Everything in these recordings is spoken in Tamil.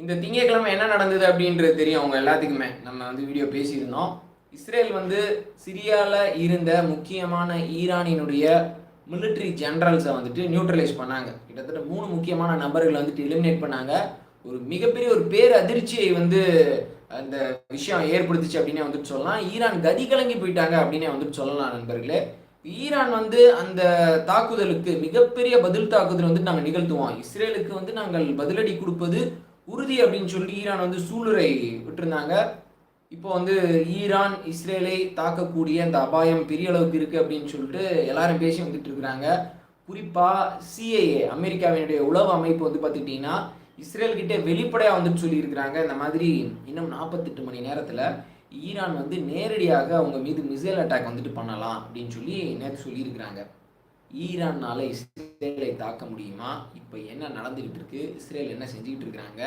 இந்த திங்கட்கிழமை என்ன நடந்தது அப்படின்றது தெரியும் அவங்க எல்லாத்துக்குமே. நம்ம வந்து வீடியோ பேசியிருந்தோம். இஸ்ரேல் வந்து சிரியாவில் இருந்த முக்கியமான ஈரானினுடைய மிலிட்ரி ஜென்ரல்ஸை வந்துட்டு நியூட்ரலைஸ் பண்ணாங்க. கிட்டத்தட்ட மூணு முக்கியமான நபர்களை வந்துட்டு எலிமினேட் பண்ணாங்க. ஒரு மிகப்பெரிய ஒரு பேர் அதிர்ச்சியை வந்து அந்த விஷயம் ஏற்படுத்துச்சு அப்படின்னே வந்துட்டு சொல்லலாம். ஈரான் கதி கலங்கி போயிட்டாங்க அப்படின்னே வந்துட்டு சொல்லலாம் நண்பர்களே. ஈரான் வந்து அந்த தாக்குதலுக்கு மிகப்பெரிய பதில் தாக்குதல் வந்து நாங்கள் நிகழ்த்துவோம். இஸ்ரேலுக்கு வந்து நாங்கள் பதிலடி கொடுப்பது உறுதி அப்படின்னு சொல்லி ஈரான் வந்து சூளுரை விட்டுருந்தாங்க. இப்போ வந்து ஈரான் இஸ்ரேலை தாக்கக்கூடிய அந்த அபாயம் பெரிய அளவுக்கு இருக்குது அப்படின்னு சொல்லிட்டு எல்லாரும் பேசி வந்துட்டு இருக்கிறாங்க. குறிப்பாக சிஐஏ அமெரிக்காவினுடைய உளவு அமைப்பு வந்து பார்த்துக்கிட்டிங்கன்னா இஸ்ரேல்கிட்ட வெளிப்படையாக வந்துட்டு சொல்லியிருக்கிறாங்க. இந்த மாதிரி இன்னும் நாற்பத்தெட்டு மணி நேரத்தில் ஈரான் வந்து நேரடியாக அவங்க மீது மிசைல் அட்டாக் வந்துட்டு பண்ணலாம் அப்படின்னு சொல்லி நேற்று சொல்லியிருக்கிறாங்க. ஈரானால் இஸ்ரேலை தாக்க முடியுமா? இப்போ என்ன நடந்துகிட்டு இருக்கு? இஸ்ரேல் என்ன செஞ்சுக்கிட்டு இருக்கிறாங்க?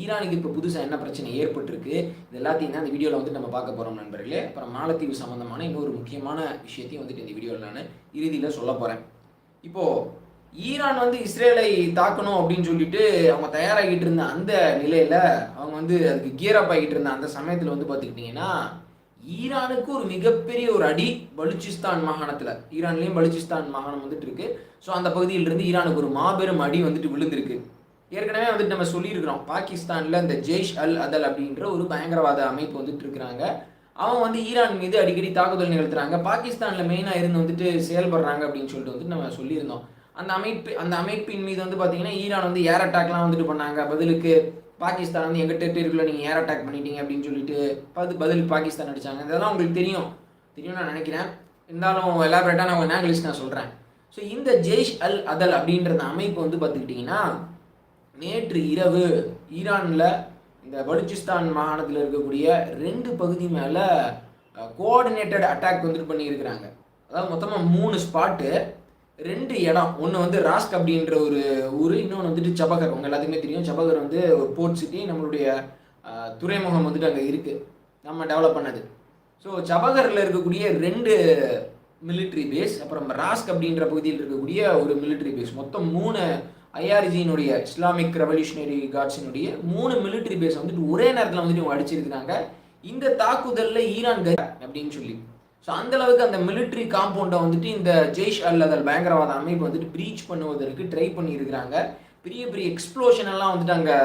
ஈரானுக்கு இப்போ புதுசாக என்ன பிரச்சனை ஏற்பட்டிருக்கு? இது எல்லாத்தையும் தான் இந்த வீடியோவில் வந்து நம்ம பார்க்க போகிறோம் நண்பர்களே. அப்புறம் மாலத்தீவு சம்மந்தமான இன்னொரு முக்கியமான விஷயத்தையும் வந்துட்டு இந்த வீடியோவில் நான் இறுதியில் சொல்ல போகிறேன் இப்போது ஈரான் வந்து இஸ்ரேலை தாக்கணும் அப்படின்னு சொல்லிட்டு அவங்க தயாராகிட்டு இருந்த அந்த நிலையில் அவங்க வந்து அதுக்கு கியர் அப் ஆகிட்டு இருந்த அந்த சமயத்தில் வந்து பார்த்துக்கிட்டிங்கன்னா ஈரானுக்கு ஒரு மிகப்பெரிய ஒரு அடி பலுச்சிஸ்தான் மாகாணத்தில். ஈரான்லேயும் பலுச்சிஸ்தான் மாகாணம் வந்துட்டு இருக்கு ஸோ அந்த பகுதியிலிருந்து ஈரானுக்கு ஒரு மாபெரும் அடி வந்துட்டு விழுந்திருக்கு. ஏற்கனவே வந்துட்டு நம்ம சொல்லியிருக்கிறோம். பாகிஸ்தானில் இந்த ஜெய்ஷ் அல் அதல் அப்படின்ற ஒரு பயங்கரவாத அமைப்பு வந்துட்டு இருக்கிறாங்க. அவன் வந்து ஈரான் மீது அடிக்கடி தாக்குதல் நிகழ்த்துறாங்க. பாகிஸ்தானில் மெயினாக இருந்து வந்துட்டு செயல்படுறாங்க அப்படின்னு சொல்லிட்டு வந்துட்டு நம்ம சொல்லியிருந்தோம். அந்த அமைப்பு அந்த அமைப்பின் மீது வந்து பார்த்தீங்கன்னா ஈரான் வந்து ஏர் அட்டாக்லாம் வந்துட்டு பண்ணாங்க. பதிலுக்கு பாகிஸ்தான் வந்து எங்கள் டெரிட்டரிக்குள்ளே நீங்கள் ஏர் அட்டாக் பண்ணிட்டீங்க அப்படின்னு சொல்லிட்டு பார்த்து பதிலுக்கு பாகிஸ்தான் அடித்தாங்க இதெல்லாம் உங்களுக்கு தெரியும். தெரியும் நான் நினைக்கிறேன். இருந்தாலும் எலாபரேட்டாக நான் உங்கள் இங்கிலீஷ் நான் சொல்கிறேன் ஸோ இந்த ஜெய்ஷ் அல் அதல் அப்படின்ற அமைப்பு வந்து பார்த்துக்கிட்டிங்கன்னா நேற்று இரவு ஈரானில் இந்த பலுச்சிஸ்தான் மாகாணத்தில் இருக்கக்கூடிய ரெண்டு பகுதி மேலே கோஆர்டினேட்டட் அட்டாக் வந்துட்டு பண்ணியிருக்கிறாங்க. அதாவது மொத்தமாக மூணு ஸ்பாட்டு ரெண்டு இடம். ஒன்று வந்து ராஸ்க் அப்படின்ற ஒரு ஊர் இன்னொன்று வந்துட்டு சபகர். உங்கள் எல்லாத்துக்குமே தெரியும். சபகர் வந்து ஒரு போர்ட் சிட்டி நம்மளுடைய துறைமுகம் வந்துட்டு அங்கே இருக்குது நம்ம டெவலப் பண்ணது. ஸோ சபகரில் இருக்கக்கூடிய ரெண்டு மிலிட்ரி பேஸ் அப்புறம் ராஸ்க் அப்படின்ற பகுதியில் இருக்கக்கூடிய ஒரு மிலிட்ரி பேஸ் மொத்தம் மூணு ஐஆர்ஜியினுடைய இஸ்லாமிக் ரெவல்யூஷனரி கார்ட்ஸினுடைய மூணு மிலிட்ரி பேஸ் வந்துட்டு ஒரே நேரத்தில் வந்துட்டு இவங்க அடிச்சிருக்கிறாங்க. இந்த தாக்குதலில் ஈரான் கை அப்படின்னு சொல்லி. ஸோ அந்த அளவுக்கு அந்த மிலிட்ரி காம்பவுண்டை வந்துட்டு இந்த ஜெய்ஷ் அல் அதல் பயங்கரவாத அமைப்பு வந்துட்டு ப்ரீச் பண்ணுவதற்கு ட்ரை பண்ணியிருக்கிறாங்க. பெரிய பெரிய எக்ஸ்ப்ளோஷன் எல்லாம் வந்துட்டு அங்கே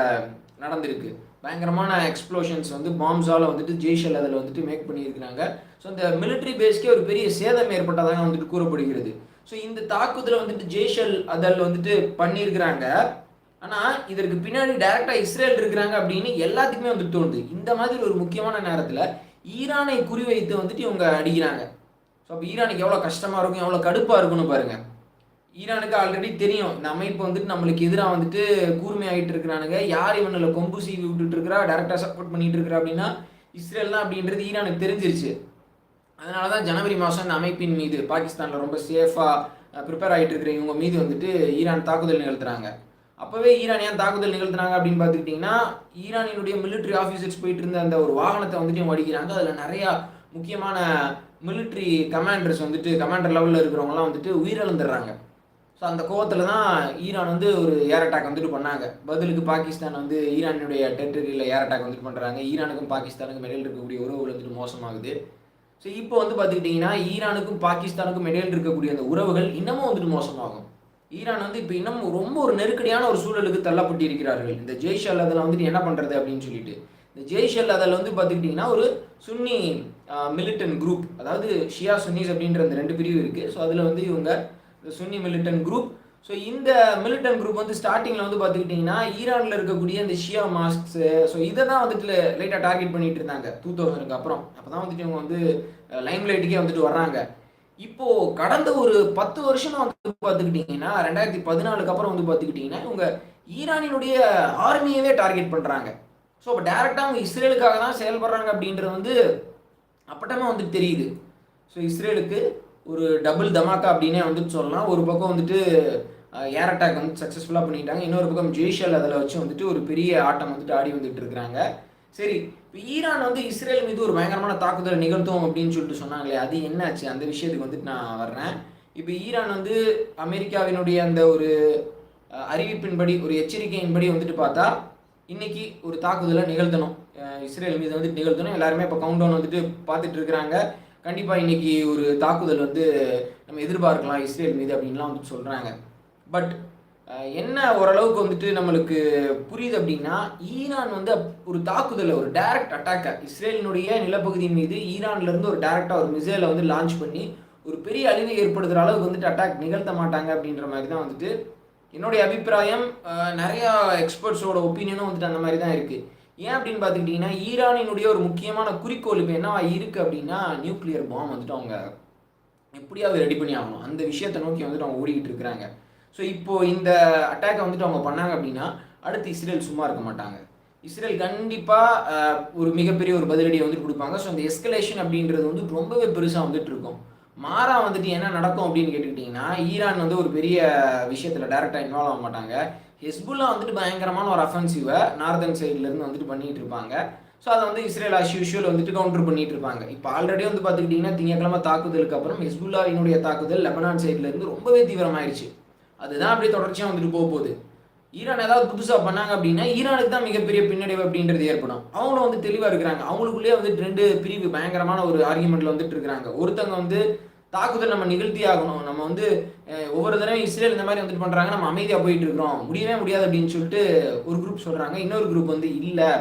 நடந்திருக்கு. பயங்கரமான எக்ஸ்ப்ளோஷன்ஸ் வந்து பாம்ஸால் வந்துட்டு ஜெய்ஷ் அல் அதில் வந்துட்டு மேக் பண்ணியிருக்கிறாங்க. ஸோ இந்த மிலிட்ரி பேஸ்க்கே ஒரு பெரிய சேதம் ஏற்பட்டதாக வந்துட்டு கூறப்படுகிறது. ஸோ இந்த தாக்குதலை வந்துட்டு ஜெய்ஷ் அல் அதல் வந்துட்டு பண்ணியிருக்கிறாங்க. ஆனால் இதற்கு பின்னாடி டைரெக்டாக இஸ்ரேல் இருக்கிறாங்க அப்படின்னு எல்லாத்துக்குமே வந்துட்டு தோணுது. இந்த மாதிரி ஒரு முக்கியமான நேரத்தில் ஈரானை குறிவைத்து வந்துட்டு இவங்க அடிக்கிறாங்க. ஸோ அப்போ ஈரானுக்கு எவ்வளோ கஷ்டமாக இருக்கும் எவ்வளோ கடுப்பாக இருக்கும்னு பாருங்க. ஈரானுக்கு ஆல்ரெடி தெரியும். இந்த அமைப்பு வந்துட்டு நம்மளுக்கு எதிராக வந்துட்டு கூர்மையாகிட்டு இருக்கிறானுங்க. யார் இவனில் கொம்பு சீவி விட்டுட்டு இருக்கிறா டேரெக்டாக சப்போர்ட் பண்ணிட்டு இருக்கிறா அப்படின்னா இஸ்ரேல் தான் அப்படின்றது ஈரானுக்கு தெரிஞ்சிருச்சு. அதனால தான் ஜனவரி மாதம் இந்த அமைப்பின் மீது பாகிஸ்தானில் ரொம்ப சேஃபாக ப்ரிப்பேர் ஆகிட்டு இருக்கிற இவங்க மீது வந்துட்டு ஈரான் தாக்குதல் நிகழ்த்துறாங்க. அப்போவே ஈரான் ஏன் தாக்குதல் நிகழ்த்தினாங்க அப்படின்னு பார்த்துக்கிட்டிங்கன்னா ஈரானினுடைய மிலிட்ரி ஆஃபீஸர்ஸ் போயிட்டு இருந்த அந்த ஒரு வாகனத்தை வந்துட்டு இவங்க அடிக்கிறாங்க. அதில் நிறையா முக்கியமான மிலிட்ரி கமாண்டர்ஸ் வந்துட்டு கமாண்டர் லெவலில் இருக்கிறவங்கலாம் வந்துட்டு உயிரிழந்துடுறாங்க. ஸோ அந்த கோவத்தில் தான் ஈரான் வந்து ஒரு ஏர் அட்டாக் வந்துட்டு பண்ணாங்க. பதிலுக்கு பாகிஸ்தான் வந்து ஈரானுடைய டெரிட்டரியில் ஏர் அட்டாக் வந்துட்டு பண்ணுறாங்க ஈரானுக்கும் பாகிஸ்தானுக்கும் இடையில் இருக்கக்கூடிய உறவுகள் வந்துட்டு மோசமாகுது. ஸோ இப்போ வந்து பார்த்துக்கிட்டிங்கன்னா ஈரானுக்கும் பாகிஸ்தானுக்கும் இடையில் இருக்கக்கூடிய அந்த உறவுகள் இன்னமும் வந்துட்டு மோசமாகும். ஈரான் வந்து இப்போ இன்னும் ரொம்ப ஒரு நெருக்கடியான ஒரு சூழலுக்கு தள்ளப்பட்டு இருக்கிறார்கள் இந்த ஜெய்ஷ் அல் அதில் வந்துட்டு என்ன பண்ணுறது அப்படின்னு சொல்லிட்டு. இந்த ஜெய்ஷ் அல் அதில் வந்து பார்த்துக்கிட்டிங்கன்னா ஒரு சுன்னி மிலிட்டன் குரூப் அதாவது ஷியா சுன்னிஸ் அப்படின்ற அந்த ரெண்டு பிரிவு இருக்குது ஸோ அதில் வந்து இவங்க இந்த சுன்னி மிலிட்டன் குரூப் ஸோ இந்த மிலிட்டன் குரூப் வந்து ஸ்டார்டிங்கில் வந்து பார்த்துக்கிட்டிங்கன்னா ஈரானில் இருக்கக்கூடிய இந்த ஷியா மாஸ்க்ஸு ஸோ இதை தான் வந்துட்டு லைட்டாக டார்கெட் பண்ணிட்டு இருந்தாங்க. டூ தௌசண்ட்க்கு அப்புறம். அப்போ தான் வந்துட்டு இவங்க வந்து லைம் லைட்டுக்கே வந்துட்டு வர்றாங்க. இப்போ கடந்த ஒரு பத்து வருஷமா வந்து பார்த்துக்கிட்டிங்கன்னா ரெண்டாயிரத்தி பதினாலுக்கு அப்புறம் வந்து பார்த்துக்கிட்டீங்கன்னா இவங்க ஈரானினுடைய ஆர்மியவே டார்கெட் பண்ணுறாங்க ஸோ இப்போ டேரெக்டாக அவங்க இஸ்ரேலுக்காக தான் செயல்படுறாங்க அப்படின்றது வந்து அப்பட்டமே வந்துட்டு தெரியுது. ஸோ இஸ்ரேலுக்கு ஒரு டபுள் தமாக்கா அப்படின்னே வந்துட்டு சொல்லலாம். ஒரு பக்கம் வந்துட்டு ஏர் அட்டாக் வந்து சக்ஸஸ்ஃபுல்லாக பண்ணிட்டாங்க. இன்னொரு பக்கம் ஜெய்ஷல் அதில் வச்சு வந்துட்டு ஒரு பெரிய ஆட்டம் வந்துட்டு ஆடி வந்துட்டு இருக்கிறாங்க. சரி இப்போ ஈரான் வந்து இஸ்ரேல் மீது ஒரு பயங்கரமான தாக்குதலை நிகழ்த்தும் அப்படின்னு சொல்லிட்டு சொன்னாங்களே அது என்னாச்சு? அந்த விஷயத்துக்கு வந்துட்டு நான் வர்றேன். இப்போ ஈரான் வந்து அமெரிக்காவினுடைய அந்த ஒரு அறிவிப்பின்படி ஒரு எச்சரிக்கையின்படி வந்துட்டு பார்த்தா இன்னைக்கு ஒரு தாக்குதலை நிகழ்த்தணும். இஸ்ரேல் மீது வந்து நிகழ்த்தணும். எல்லாருமே இப்போ கவுண்ட் டவுன் வந்துட்டு பார்த்துட்டு இருக்கிறாங்க. கண்டிப்பாக இன்னைக்கு ஒரு தாக்குதல் வந்து நம்ம எதிர்பார்க்கலாம் இஸ்ரேல் மீது அப்படின்லாம் வந்துட்டு சொல்கிறாங்க பட் என்ன ஓரளவுக்கு வந்துட்டு நம்மளுக்கு புரியுது அப்படின்னா ஈரான் வந்து அப்- ஒரு தாக்குதலை ஒரு டைரக்ட் அட்டாக்கை இஸ்ரேலினுடைய நிலப்பகுதியின் மீது ஈரான்லேருந்து ஒரு டைரக்டாக ஒரு மிசைலை வந்து லான்ச் பண்ணி ஒரு பெரிய அழிவை ஏற்படுத்துகிற அளவுக்கு வந்துட்டு அட்டாக் நிகழ்த்த மாட்டாங்க அப்படின்ற மாதிரி தான் வந்துட்டு என்னுடைய அபிப்பிராயம். நிறையா எக்ஸ்பர்ட்ஸோட ஒப்பீனியனும் வந்துட்டு அந்த மாதிரி தான் இருக்குது ஏன் அப்படின்னு பார்த்துக்கிட்டிங்கன்னா ஈரானினுடைய ஒரு முக்கியமான குறிக்கோள் இப்போ என்னவா இருக்குது அப்படின்னா நியூக்ளியர் பாம் வந்துட்டு அவங்க எப்படியாவது ரெடி பண்ணி ஆகணும். அந்த விஷயத்தை நோக்கி வந்துட்டு அவங்க ஓடிக்கிட்டு இருக்கிறாங்க. ஸோ இப்போது இந்த அட்டாக்கை வந்துட்டு அவங்க பண்ணாங்க அப்படின்னா அடுத்து இஸ்ரேல் சும்மா இருக்க மாட்டாங்க. இஸ்ரேல் கண்டிப்பாக ஒரு மிகப்பெரிய ஒரு பதிலடியை வந்துட்டு கொடுப்பாங்க. ஸோ இந்த எஸ்கலேஷன் அப்படின்றது வந்து ரொம்பவே பெருசாக வந்துட்டு இருக்கும். மாறா வந்துட்டு என்ன நடக்கும் அப்படின்னு கேட்டுக்கிட்டிங்கன்னா ஈரான் வந்து ஒரு பெரிய விஷயத்தில் டேரெக்டாக இன்வால்வ் ஆக மாட்டாங்க. ஹெஸ்புல்லா வந்துட்டு பயங்கரமான ஒரு அஃபென்சிவை நார்தன் சைட்லேருந்து வந்துட்டு பண்ணிகிட்டு இருப்பாங்க. ஸோ அதை வந்து இஸ்ரேல் அஸ் யூஷுவல் வந்துட்டு கவுண்டர் பண்ணிட்டு இருப்பாங்க. இப்போ ஆல்ரெடி வந்து பார்த்துக்கிட்டிங்கன்னா திங்கக்கிழமை தாக்குதலுக்கு அப்புறம் ஹெஸ்புல்லாவினுடைய தாக்குதல் லெபனான் சைட்லேருந்து ரொம்பவே தீவிரமாயிடுச்சு அதுதான் அப்படியே தொடர்ச்சியாக வந்துட்டு போக போகுது. ஈரான் ஏதாவது புதுசாக பண்ணாங்க அப்படின்னா ஈரானுக்கு தான் மிகப்பெரிய பின்னடைவு அப்படின்றது ஏற்படும். அவங்களும் வந்து தெளிவாக இருக்கிறாங்க. அவங்களுக்குள்ளேயே வந்து ரெண்டு பிரிவு பயங்கரமான ஒரு ஆர்குமெண்ட்டில் வந்துட்டு இருக்கிறாங்க. ஒருத்தங்க வந்து தாக்குதல் நம்ம நிகழ்த்தி ஆகணும். நம்ம வந்து ஒவ்வொரு தடவையும் இஸ்ரேல் இந்த மாதிரி வந்துட்டு பண்ணுறாங்க நம்ம அமைதியாக போயிட்டு இருக்கிறோம். முடியவே முடியாது அப்படின்னு சொல்லிட்டு ஒரு குரூப் சொல்கிறாங்க இன்னொரு குரூப் வந்து இல்லை.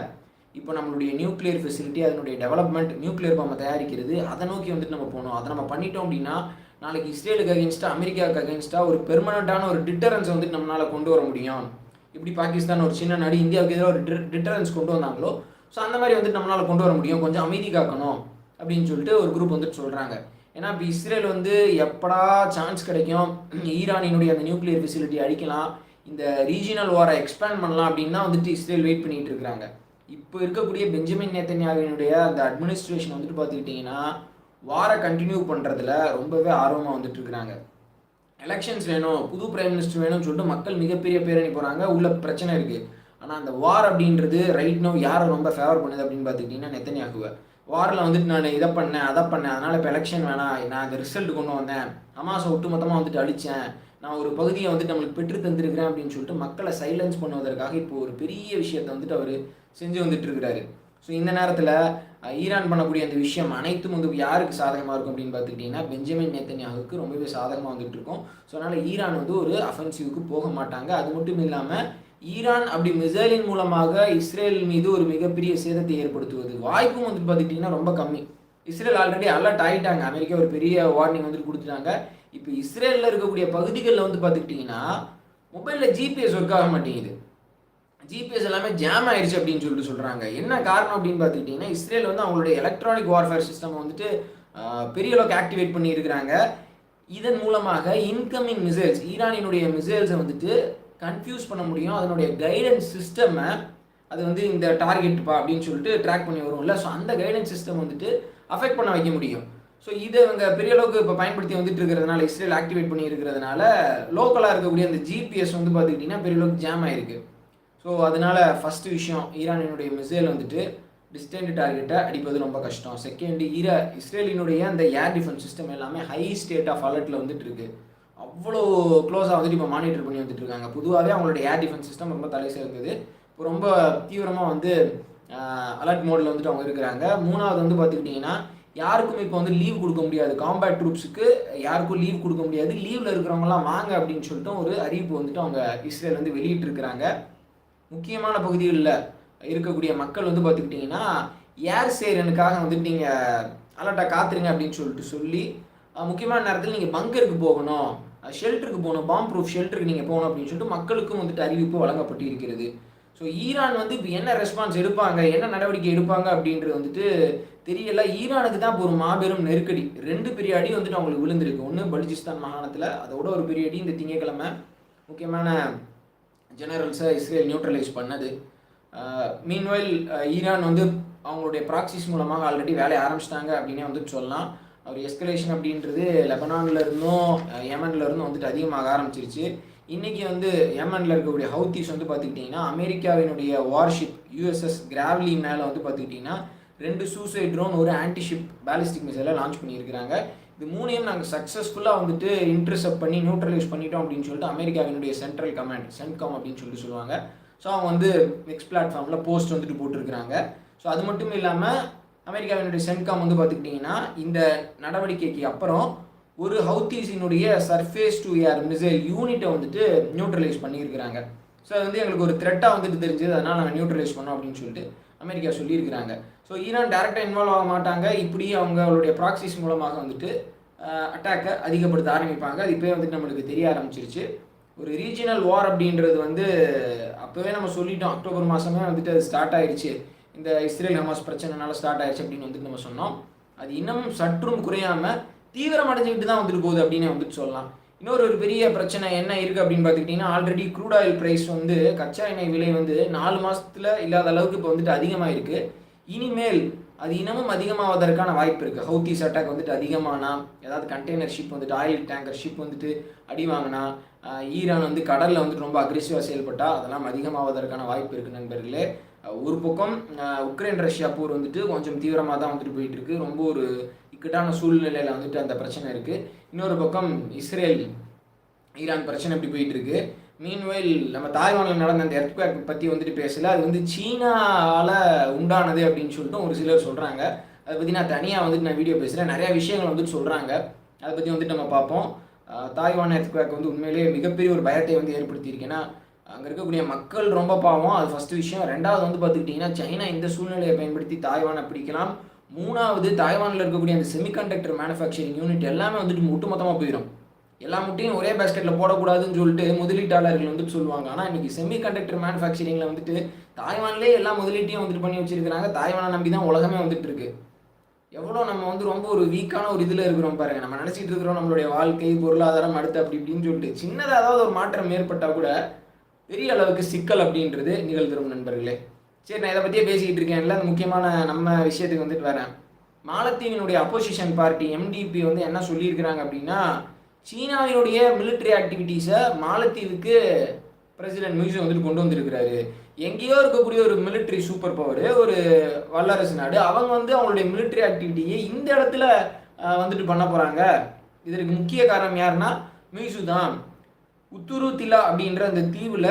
இப்போ நம்மளுடைய நியூக்ளியர் ஃபெசிலிட்டி அதனுடைய டெவலப்மெண்ட் நியூக்ளியர் பாம்பை தயாரிக்கிறது அதை நோக்கி வந்துட்டு நம்ம போகணும். அதை நம்ம பண்ணிட்டோம் அப்படின்னா நாளைக்கு இஸ்ரேலுக்கு அகேன்ஸ்டாக அமெரிக்காவுக்கு அகேன்ஸ்டாக ஒரு பெர்மனண்ட்டான ஒரு டிட்டரன்ஸ் வந்துட்டு நம்மளால் கொண்டு வர முடியும். இப்படி பாகிஸ்தான் ஒரு சின்ன நாடு இந்தியாவுக்கு எதிராக ஒரு டிட்டரன்ஸ் கொண்டு வந்தாங்களோ ஸோ அந்த மாதிரி வந்துட்டு நம்மளால் கொண்டு வர முடியும். கொஞ்சம் அமைதி காக்கணும் அப்படின்னு சொல்லிட்டு ஒரு குரூப் வந்துட்டு சொல்கிறாங்க ஏன்னா இப்போ இஸ்ரேல் வந்து எப்படா சான்ஸ் கிடைக்கும் ஈரானினுடைய அந்த நியூக்ளியர் ஃபெசிலிட்டி அழிக்கலாம் இந்த ரீஜினல் வாரை எக்ஸ்பேண்ட் பண்ணலாம் அப்படின்னு தான் வந்துட்டு இஸ்ரேல் வெயிட் பண்ணிகிட்டு இருக்காங்க இப்போ இருக்கக்கூடிய பெஞ்சமின் நேத்தன்யாவினுடைய அந்த அட்மினிஸ்ட்ரேஷன் வந்துட்டு பார்த்துக்கிட்டிங்கன்னா வாரை கண்டினியூ பண்ணுறதுல ரொம்பவே ஆர்வமாக வந்துட்டு இருக்கிறாங்க எலெக்ஷன்ஸ் வேணும் புது பிரைம் மினிஸ்டர் வேணும்னு சொல்லிட்டு மக்கள் மிகப்பெரிய பேரணி போகிறாங்க உள்ள பிரச்சனை இருக்குது ஆனால் அந்த வார் அப்படின்றது ரைட் நோ யாரை ரொம்ப ஃபேவர் பண்ணுது அப்படின்னு பார்த்துக்கிட்டிங்கன்னா நெத்தனியாகுவை. வாரில் வந்துட்டு நான் இதை பண்ணேன் அதை பண்ணேன். அதனால் இப்போ எலெக்ஷன் வேணாம். நான் அந்த ரிசல்ட் கொண்டு வந்தேன். அமாசை ஒட்டுமொத்தமாக வந்துட்டு அழித்தேன் நான் ஒரு பகுதியை வந்துட்டு நம்மளுக்கு பெற்று தந்திருக்கிறேன் அப்படின்னு சொல்லிட்டு மக்களை சைலன்ஸ் பண்ணுவதற்காக இப்போ ஒரு பெரிய விஷயத்தை வந்துட்டு அவர் செஞ்சு வந்துட்டு இருக்கிறாரு ஸோ இந்த நேரத்தில் ஈரான் பண்ணக்கூடிய அந்த விஷயம் அனைத்தும் வந்து யாருக்கு சாதகமாக இருக்கும் அப்படின்னு பார்த்துக்கிட்டிங்கன்னா பெஞ்சமின் நேத்தன்யாவுக்கு ரொம்பவே சாதகமாக வந்துட்டு இருக்கும். ஸோ அதனால் ஈரான் வந்து ஒரு அஃபென்சிவ்க்கு போக மாட்டாங்க. அது மட்டும் இல்லாமல் ஈரான் அப்படி மிசைலின் மூலமாக இஸ்ரேல் மீது ஒரு மிகப்பெரிய சேதத்தை ஏற்படுத்துவது வாய்ப்பும் வந்துட்டு பார்த்துக்கிட்டிங்கன்னா ரொம்ப கம்மி. இஸ்ரேல் ஆல்ரெடி அலர்ட் ஆகிட்டாங்க அமெரிக்கா ஒரு பெரிய வார்னிங் வந்துட்டு கொடுத்துட்டாங்க. இப்போ இஸ்ரேலில் இருக்கக்கூடிய பகுதிகளில் வந்து பார்த்துக்கிட்டிங்கன்னா மொபைலில் ஜிபிஎஸ் ஒர்க் ஆக மாட்டேங்குது. ஜிபிஎஸ் எல்லாமே ஜாம் ஆயிடுச்சு அப்படின்னு சொல்லிட்டு சொல்கிறாங்க என்ன காரணம் அப்படின்னு பார்த்துக்கிட்டிங்கன்னா இஸ்ரேல் வந்து அவங்களுடைய எலக்ட்ரானிக் வார்ஃபேர் சிஸ்டம் வந்துட்டு பெரிய அளவுக்கு ஆக்டிவேட் பண்ணியிருக்கிறாங்க. இதன் மூலமாக இன்கமிங் மிசைல்ஸ் ஈரானினுடைய மிசைல்ஸை வந்துட்டு கன்ஃபியூஸ் பண்ண முடியும். அதனுடைய கைடன்ஸ் சிஸ்டமை அது வந்து இந்த டார்கெட் பா அப்படின்னு சொல்லிட்டு ட்ராக் பண்ணி வரும்ல. ஸோ அந்த கைடன்ஸ் சிஸ்டம் வந்துட்டு அஃபெக்ட் பண்ண வைக்க முடியும். ஸோ இதை இவங்க பெரிய அளவுக்கு இப்போ பயன்படுத்தி வந்துட்டு இருக்கிறதுனால இஸ்ரேல் ஆக்டிவேட் பண்ணி இருக்கிறதுனால லோக்கலாக இருக்கக்கூடிய அந்த ஜிபிஎஸ் வந்து பார்த்துக்கிட்டிங்கன்னா பெரிய அளவுக்கு ஜாம் ஆயிருக்கு. ஸோ அதனால ஃபஸ்ட்டு விஷயம் ஈரானினுடைய மிசைல் வந்துட்டு டிஸ்டன்ட் டார்கெட்டை அடிப்பது ரொம்ப கஷ்டம். செகண்ட் ஈரா இஸ்ரேலினுடைய அந்த ஏர் டிஃபென்ஸ் சிஸ்டம் எல்லாமே ஹை ஸ்டேட் ஆஃப் அலர்ட்டில் வந்துட்டு இருக்கு. அவ்வளோ க்ளோஸாக வந்துட்டு இப்போ மானிட்டர் பண்ணி வந்துட்டு இருக்காங்க. பொதுவாகவே அவங்களுடைய ஏர் டிஃபென்ஸ் சிஸ்டம் ரொம்ப தலை சேர்ந்தது இப்போ ரொம்ப தீவிரமாக வந்து அலர்ட் மோடில் வந்துட்டு அவங்க இருக்கிறாங்க. மூணாவது வந்து பார்த்துக்கிட்டிங்கன்னா யாருக்கும் இப்போ வந்து லீவ் கொடுக்க முடியாது. காம்பேட் ட்ரூப்ஸுக்கு யாருக்கும் லீவ் கொடுக்க முடியாது. லீவில் இருக்கிறவங்கலாம் வாங்க அப்படின்னு சொல்லிட்டு ஒரு அறிவிப்பு வந்துட்டு அவங்க இஸ்ரேல் வந்து வெளியிட்டிருக்கிறாங்க. முக்கியமான பகுதிகளில் இருக்கக்கூடிய மக்கள் வந்து பார்த்துக்கிட்டிங்கன்னா ஏர் சேரனுக்காக வந்துட்டு நீங்கள் அலர்ட்டாக காத்துருங்க அப்படின்னு சொல்லிட்டு சொல்லி முக்கியமான நேரத்தில் நீங்கள் பங்கருக்கு போகணும் ஷெல்டருக்கு போகணும் பாம் ப்ரூஃப் ஷெல்டருக்கு நீங்கள் போகணும் அப்படின்னு சொல்லிட்டு மக்களுக்கும் வந்துட்டு அறிவிப்பு வழங்கப்பட்டு இருக்கிறது ஸோ ஈரான் வந்து இப்போ என்ன ரெஸ்பான்ஸ் எடுப்பாங்க என்ன நடவடிக்கை எடுப்பாங்க அப்படின்றது வந்துட்டு தெரியல. ஈரானுக்கு தான் இப்போ ஒரு மாபெரும் நெருக்கடி. ரெண்டு பெரிய அடி வந்துட்டு அவங்களுக்கு விழுந்திருக்கு. ஒன்று பலுச்சிஸ்தான் மாகாணத்தில் அதோட ஒரு பெரிய அடி இந்த திங்கட்கிழமை. முக்கியமான ஜெனரல்ஸை இஸ்ரேல் நியூட்ரலைஸ் பண்ணது. மீன்வைல் ஈரான் வந்து அவங்களுடைய ப்ராக்சிஸ் மூலமாக ஆல்ரெடி வேலையை ஆரம்பிச்சிட்டாங்க அப்படின்னே வந்துட்டு சொல்லலாம். அவர் எஸ்கலேஷன் அப்படின்றது லெபனான்ல இருந்தும் இருந்தும் வந்துட்டு அதிகமாக ஆரம்பிச்சிருச்சு. இன்றைக்கி வந்து யமனில் இருக்கக்கூடிய ஹவுத்திஸ் வந்து பார்த்துக்கிட்டிங்கன்னா அமெரிக்காவினுடைய வார்ஷிப் யூஎஸ்எஸ் கிராவ்லி மேலே வந்து பார்த்துக்கிட்டிங்கன்னா ரெண்டு சூசைட் ட்ரோன் ஒரு ஆன்டிஷிப் பேலிஸ்டிக் மிசைலை லான்ச் பண்ணியிருக்கிறாங்க. இது மூணையும் நாங்கள் சக்ஸஸ்ஃபுல்லாக வந்துட்டு இன்டர்செப்ட் பண்ணி நியூட்ரலைஸ் பண்ணிட்டோம் அப்படின்னு சொல்லிட்டு அமெரிக்காவினுடைய சென்ட்ரல் கமாண்ட் சென்ட்காம் அப்படின்னு சொல்லிட்டு சொல்லுவாங்க. ஸோ அவங்க வந்து எக்ஸ் பிளாட்ஃபார்மில் போஸ்ட் வந்துட்டு போட்டிருக்கிறாங்க. ஸோ அது மட்டும் இல்லாமல் அமெரிக்காவினுடைய சென்காம் வந்து பார்த்துக்கிட்டிங்கன்னா இந்த நடவடிக்கைக்கு அப்புறம் ஒரு ஹவுத்தீஸினுடைய சர்ஃபேஸ் டு ஏர் மிசைல் யூனிட்டை வந்துட்டு நியூட்ரலைஸ் பண்ணியிருக்கிறாங்க. ஸோ அது வந்து எங்களுக்கு ஒரு த்ரெட்டாக வந்துட்டு தெரிஞ்சது. அதனால் நாங்கள் நியூட்ரலைஸ் பண்ணோம் அப்படின்னு சொல்லிட்டு. அமெரிக்கா சொல்லியிருக்கிறாங்க. ஸோ ஈரான் டேரெக்டாக இன்வால்வ் ஆக மாட்டாங்க. இப்படி அவங்களுடைய ப்ராக்சிஸ் மூலமாக வந்துட்டு அட்டாக்கை அதிகப்படுத்த ஆரம்பிப்பாங்க. அது இப்போயே வந்துட்டு நம்மளுக்கு தெரிய ஆரம்பிச்சிருச்சு. ஒரு ரீஜினல் வார் அப்படின்றது வந்து அப்போவே நம்ம சொல்லிட்டோம். அக்டோபர் மாதமே வந்துட்டு அது ஸ்டார்ட் ஆயிடுச்சு. இந்த இஸ்ரேல் ஹமாஸ் பிரச்சனைனால ஸ்டார்ட் ஆயிடுச்சு அப்படின்னு வந்துட்டு நம்ம சொன்னோம். அது இன்னமும் சற்றும் குறையாமல் தீவிரம் அடைஞ்சுக்கிட்டு தான் வந்துட்டு போகுது அப்படின்னு வந்துட்டு சொல்லலாம். இன்னொரு ஒரு பெரிய பிரச்சனை என்ன இருக்குது அப்படின்னு பார்த்துக்கிட்டிங்கன்னா ஆல்ரெடி க்ரூட் ஆயில் ப்ரைஸ் வந்து கச்சா எண்ணெய் விலை வந்து நாலு மாதத்தில் இல்லாத அளவுக்கு இப்போ வந்துட்டு அதிகமாக இருக்குது இனிமேல் அது இன்னமும் அதிகமாவதற்கான வாய்ப்பு இருக்குது ஹவுத்திஸ் அட்டாக் வந்துட்டு அதிகமானா ஏதாவது கண்டெய்னர் ஷிப் வந்துட்டு ஆயில் டேங்கர் ஷிப் வந்துட்டு அடி வாங்கினா ஈரான் வந்து கடலில் வந்துட்டு ரொம்ப அக்ரெசிவாக செயல்பட்டால் அதெல்லாம் அதிகமாவதற்கான வாய்ப்பு இருக்குது நண்பர்களே. ஒரு பக்கம் உக்ரைன் ரஷ்யா போர் வந்துட்டு கொஞ்சம் தீவிரமாக தான் வந்துட்டு போயிட்டுருக்கு ரொம்ப ஒரு இக்கட்டான சூழ்நிலையில் வந்துட்டு அந்த பிரச்சனை இருக்குது இன்னொரு பக்கம் இஸ்ரேல் ஈரான் பிரச்சனை இப்படி போயிட்டு இருக்கு நம்ம தாய்வானில் நடந்த அந்த எர்த்குவேக் பற்றி வந்துட்டு பேசல. அது வந்து சீனாவால் உண்டானது அப்படின்னு சொல்லிட்டு ஒரு சிலர் சொல்கிறாங்க அதை பற்றி நான் தனியாக வந்துட்டு நான் வீடியோ பேசுகிறேன் நிறையா விஷயங்கள் வந்துட்டு சொல்கிறாங்க அதை பற்றி வந்துட்டு நம்ம பார்ப்போம். தாய்வான் எர்த்குவேக் வந்து உண்மையிலேயே மிகப்பெரிய ஒரு பயத்தை வந்து ஏற்படுத்தியிருக்கேன்னா அங்கே இருக்கக்கூடிய மக்கள் ரொம்ப பாவம். அது ஃபஸ்ட்டு விஷயம். ரெண்டாவது வந்து பார்த்துக்கிட்டிங்கன்னா சைனா இந்த சூழ்நிலையை பயன்படுத்தி தாய்வானை பிடிக்கலாம். மூணாவது தாய்வானில் இருக்கக்கூடிய அந்த செமிகண்டக்டர் மேனுஃபேக்சரிங் யூனிட் எல்லாமே வந்துட்டு ஒட்டுமொத்தமாக போயிடும் எல்லா முட்டையும் ஒரே பேஸ்கெட்டில் போடக்கூடாதுன்னு சொல்லிட்டு முதலீட்டாளர்கள் வந்துட்டு சொல்லுவாங்க. ஆனால் இன்னைக்கு செமிகண்டக்டர் மேனுஃபேக்சரிங்கில் வந்துட்டு தாய்வான்லேயே எல்லா முதலீட்டையும் வந்துட்டு பண்ணி வச்சிருக்கிறாங்க. தாய்வானை நம்பி தான் உலகமே வந்துட்டு இருக்கு. எவ்வளோ நம்ம வந்து ரொம்ப ஒரு வீக்கான ஒரு இதில் இருக்கிறோம் பாருங்க. நம்ம நினச்சிட்டு இருக்கிறோம் நம்மளுடைய வாழ்க்கை பொருளாதாரம் அடுத்து அப்படி இப்படின்னு சொல்லிட்டு. சின்னதாக ஏதாவது ஒரு மாற்றம் ஏற்பட்டால் கூட பெரிய அளவுக்கு சிக்கல் அப்படின்றது நிகழ்ந்துரும் நண்பர்களே. சரி நான் இதை பற்றியே பேசிக்கிட்டு இருக்கேன்ல அந்த முக்கியமான நம்ம விஷயத்துக்கு வந்துட்டு வரேன். மாலத்தீவினுடைய அப்போசிஷன் பார்ட்டி எம்டிபி வந்து என்ன சொல்லியிருக்கிறாங்க அப்படின்னா சீனாவினுடைய மிலிட்ரி ஆக்டிவிட்டீஸை மாலத்தீவுக்கு பிரசிடென்ட் மியூசியம் வந்துட்டு கொண்டு வந்திருக்கிறாரு. எங்கேயோ இருக்கக்கூடிய ஒரு மிலிட்ரி சூப்பர் பவர் ஒரு வல்லரசு நாடு அவங்க வந்து அவங்களுடைய மிலிட்ரி ஆக்டிவிட்டியை இந்த இடத்துல வந்துட்டு பண்ண போகிறாங்க இதற்கு முக்கிய காரணம் யாருன்னா மியூசு தான். உத்துரு திலா அப்படின்ற அந்த தீவில்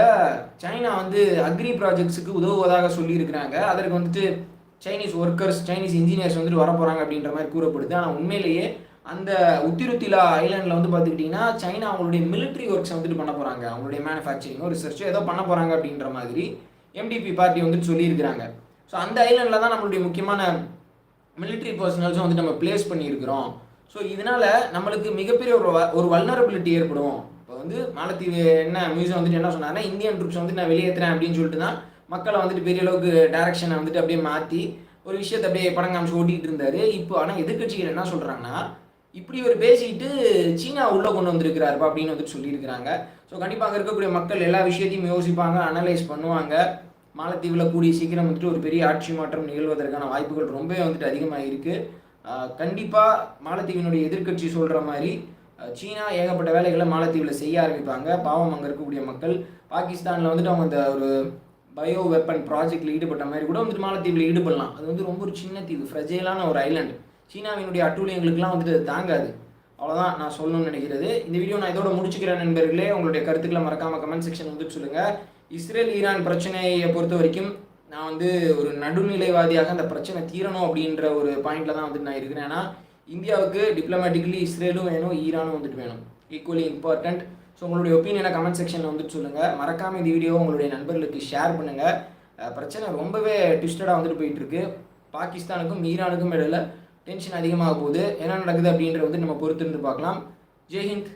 சைனா வந்து அக்ரி ப்ராஜெக்ட்ஸுக்கு உதவுவதாக சொல்லியிருக்கிறாங்க. அதற்கு வந்துட்டு சைனீஸ் ஒர்க்கர்ஸ் சைனீஸ் இன்ஜினியர்ஸ் வந்துட்டு வர போகிறாங்க அப்படின்ற மாதிரி கூறப்படுது. ஆனால் உண்மையிலேயே அந்த உத்திருத்திலா ஐலாண்டில் வந்து பார்த்துக்கிட்டிங்கன்னா சைனா அவங்களுடைய மிலிட்ரி ஒர்க்ஸ் வந்துட்டு பண்ண போகிறாங்க அவங்களுடைய மேனுஃபேக்சரிங்கோ ரிசர்ச்சோ ஏதோ பண்ண போகிறாங்க அப்படின்ற மாதிரி எம்டிபி பார்ட்டி வந்துட்டு சொல்லியிருக்கிறாங்க. ஸோ அந்த ஐலாண்டில் தான் நம்மளுடைய முக்கியமான மிலிட்ரி பர்சனல்ஸும் வந்துட்டு நம்ம பிளேஸ் பண்ணியிருக்கிறோம். ஸோ இதனால் நம்மளுக்கு மிகப்பெரிய ஒரு வ- ஒரு வல்னரபிலிட்டி ஏற்படும். வந்து மாலத்தீவு என்ன மியூசியம் வந்துட்டு என்ன சொன்னாங்கன்னா இந்தியன் ட்ரூப்ஸ் வந்துட்டு நான் வெளியேற்றுறேன் அப்படின்னு சொல்லிட்டு தான் மக்களை வந்துட்டு பெரிய அளவுக்கு டேரக்ஷனை வந்துட்டு அப்படியே மாற்றி ஒரு விஷயத்தை அப்படியே படம் காமிச்சு ஓட்டிகிட்டு இருந்தாரு. இப்போ ஆனால் எதிர்க்கட்சிகள் என்ன சொல்கிறாங்கன்னா இப்படி ஒரு பேசிட்டு சீனா உள்ளே கொண்டு வந்திருக்கிறாருப்பா அப்படின்னு வந்துட்டு சொல்லியிருக்கிறாங்க. ஸோ கண்டிப்பாக அங்கே இருக்கக்கூடிய மக்கள் எல்லா விஷயத்தையும் யோசிப்பாங்க அனலைஸ் பண்ணுவாங்க. மாலத்தீவில் கூடிய சீக்கிரம் வந்துட்டு ஒரு பெரிய ஆட்சி மாற்றம் நிகழ்வதற்கான வாய்ப்புகள் ரொம்பவே வந்துட்டு அதிகமாக இருக்குது கண்டிப்பாக மாலத்தீவினுடைய எதிர்க்கட்சி சொல்கிற மாதிரி சீனா ஏகப்பட்ட வேலைகளை மாலத்தீவில் செய்ய ஆரம்பிப்பாங்க. பாவம் அங்கே இருக்கக்கூடிய மக்கள். பாகிஸ்தானில் வந்துட்டு அவங்க அந்த ஒரு பயோ வெப்பன் ப்ராஜெக்டில் ஈடுபட்ட மாதிரி கூட வந்துட்டு மாலத்தீவில் ஈடுபடலாம். அது வந்து ரொம்ப ஒரு சின்ன தீவு ஃப்ரெஜைலான ஒரு ஐலாண்டு. சீனாவினுடைய அட்டூழியங்களுக்குலாம் வந்துட்டு அது தாங்காது. அவ்வளோதான் நான் சொல்லணும்னு நினைக்கிறது. இந்த வீடியோ நான் இதோட முடிச்சுக்கிறேன் நண்பர்களே. உங்களுடைய கருத்துக்களை மறக்காம கமெண்ட் செக்ஷன் வந்துட்டு சொல்லுங்கள் இஸ்ரேல் ஈரான் பிரச்சனையை பொறுத்த வரைக்கும் நான் வந்து ஒரு நடுநிலைவாதியாக அந்த பிரச்சனை தீரணும் அப்படின்ற ஒரு பாயிண்டில் தான் வந்துட்டு நான் இருக்கிறேன். ஏன்னா இந்தியாவுக்கு டிப்ளமேட்டிக்கலி இஸ்ரேலும் வேணும் ஈரானும் வந்துட்டு வேணும். ஈக்குவலி இம்பார்ட்டண்ட் ஸோ உங்களுடைய ஒப்பீனியனை கமெண்ட் செக்ஷனில் வந்துட்டு சொல்லுங்கள் மறக்காமல் இந்த வீடியோ உங்களுடைய நண்பர்களுக்கு ஷேர் பண்ணுங்கள் பிரச்சனை ரொம்பவே ட்விஸ்டடாக வந்துட்டு போயிட்டுருக்கு. பாகிஸ்தானுக்கும் ஈரானுக்கும் இடையில டென்ஷன் அதிகமாக போகுது. என்ன நடக்குது அப்படின்றத வந்து நம்ம பொறுத்திருந்து பார்க்கலாம். ஜெய்ஹிந்த்.